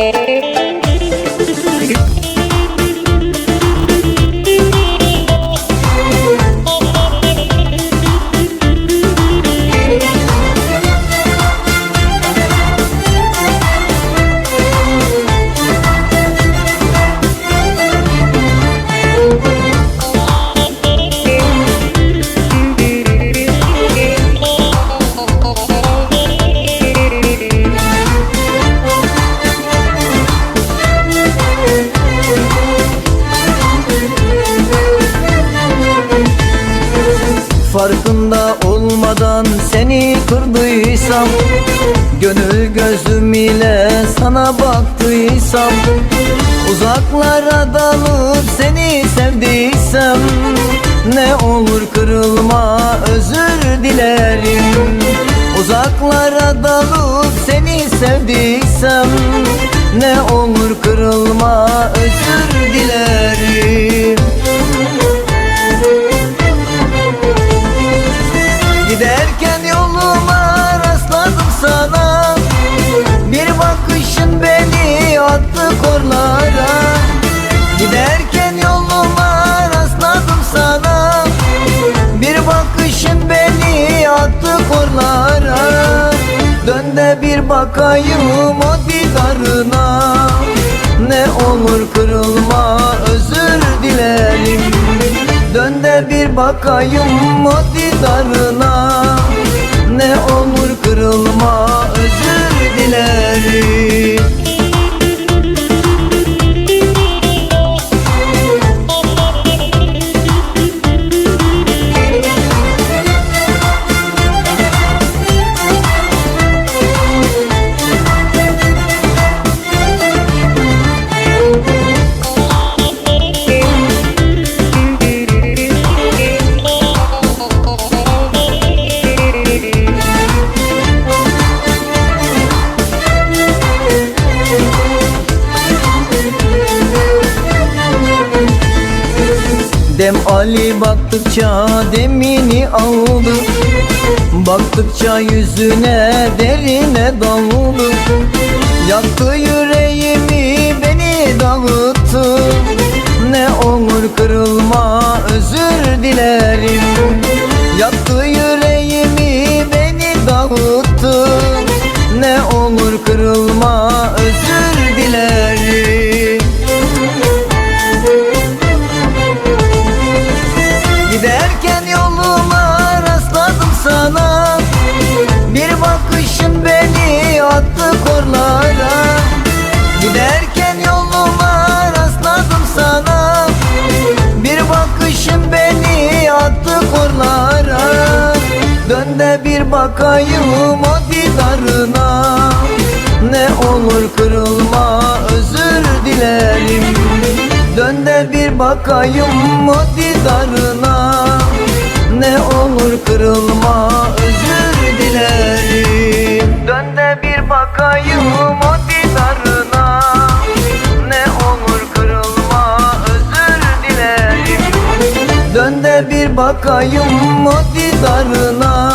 Farkında kırdıysam Gönül gözüm ile sana baktıysam Uzaklara dalıp seni sevdiysem Ne olur kırılma özür dilerim. Uzaklara dalıp seni sevdiysem Ne olur kırılma özür dilerim Dön de bir bakayım o didarına Ne olur kırılma özür dilerim. Dön de bir bakayım o didarına Dem Ali baktıkça demini aldı. Baktıkça yüzüne derine daldı. Yaktı yüreğimi beni dağıttı. Ne olur kırılma özür dilerim. Yaktı yüreğimi beni dağıttı. Ne olur beni attı korlara. Giderken yoluma rastladım sana. Bir bakışın beni attı korlara. Dön de bir bakayım o didarına Ne olur kırılma özür dilerim. Dön de bir bakayım o didarına Ne olur kırılma özür dilerim bir bakayım o didarına Ne olur kırılma özür dilerim. Dön de bir bakayım o didarına